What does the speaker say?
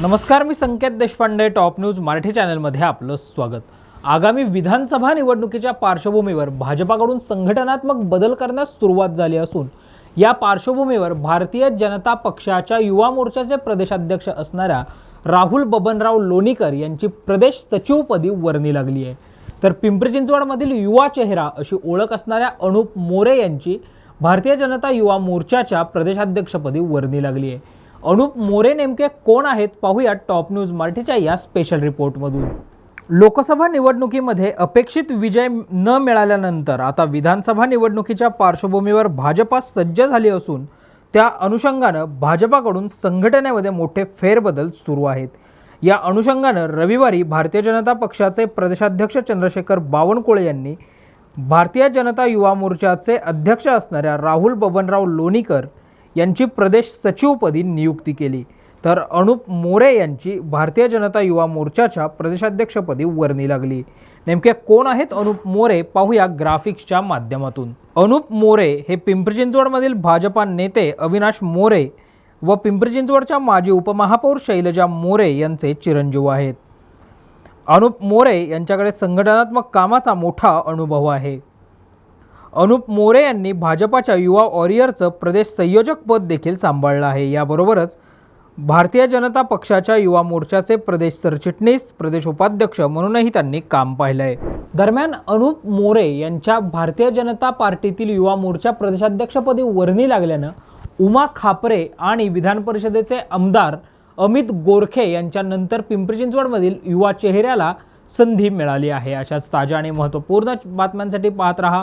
नमस्कार मी Sanket Deshpande top news Marathi चॅनलमध्ये आपलं स्वागत. आगामी विधानसभा निवडणुकीच्या पार्श्वभूमीवर भाजपाकडून संघटनात्मक बदल करण्यास सुरुवात झाली असून या पार्श्वभूमीवर भारतीय जनता पक्षाच्या युवा मोर्चाचे प्रदेशाध्यक्ष असणाऱ्या राहुल बबनराव लोणीकर यांची प्रदेश सचिवपदी वर्णी लागली आहे. तर पिंपरी चिंचवडमधील युवा चेहरा अशी ओळख असणाऱ्या अनुप मोरे यांची भारतीय जनता युवा मोर्चाच्या प्रदेशाध्यक्षपदी वर्णी लागली आहे. अनुप मोरे नेमके कोण आहेत पाहूया टॉप न्यूज मराठीच्या या स्पेशल रिपोर्टमधून लोकसभा निवडणुकीमध्ये अपेक्षित विजय न मिळाल्यानंतर आता विधानसभा निवडणुकीच्या पार्श्वभूमीवर भाजपा सज्ज झाली असून त्या अनुषंगानं भाजपाकडून संघटनेमध्ये मोठे फेरबदल सुरू आहेत. या अनुषंगानं रविवारी भारतीय जनता पक्षाचे प्रदेशाध्यक्ष चंद्रशेखर बावनकुळे यांनी भारतीय जनता युवा मोर्चाचे अध्यक्ष असणाऱ्या राहुल बबनराव लोणीकर यांची प्रदेश सचिवपदी नियुक्ती केली. तर अनुप मोरे यांची भारतीय जनता युवा मोर्चाच्या प्रदेशाध्यक्षपदी वर्णी लागली. नेमके कोण आहेत अनुप मोरे पाहूया ग्राफिक्सच्या माध्यमातून. अनुप मोरे हे पिंपरी चिंचवडमधील भाजपा नेते अविनाश मोरे व पिंपरी चिंचवडच्या माजी उपमहापौर शैलजा मोरे यांचे चिरंजीव आहेत. अनुप मोरे यांच्याकडे संघटनात्मक कामाचा मोठा अनुभव आहे. अनुप मोरे यांनी भाजपाच्या युवा वॉरियरचं प्रदेश संयोजक पद देखील सांभाळलं आहे. याबरोबरच भारतीय जनता पक्षाच्या युवा मोर्चाचे प्रदेश सरचिटणीस प्रदेश उपाध्यक्ष म्हणूनही त्यांनी काम पाहिलं आहे दरम्यान अनुप मोरे यांच्या भारतीय जनता पार्टीतील युवा मोर्चा प्रदेशाध्यक्षपदी वर्णी लागल्यानं उमा खापरे आणि विधान परिषदेचे आमदार अमित गोरखे यांच्यानंतर पिंपरी चिंचवडमधील युवा चेहऱ्याला संधी मिळाली आहे. अशाच ताज्या आणि महत्त्वपूर्ण बातम्यांसाठी पाहत रहा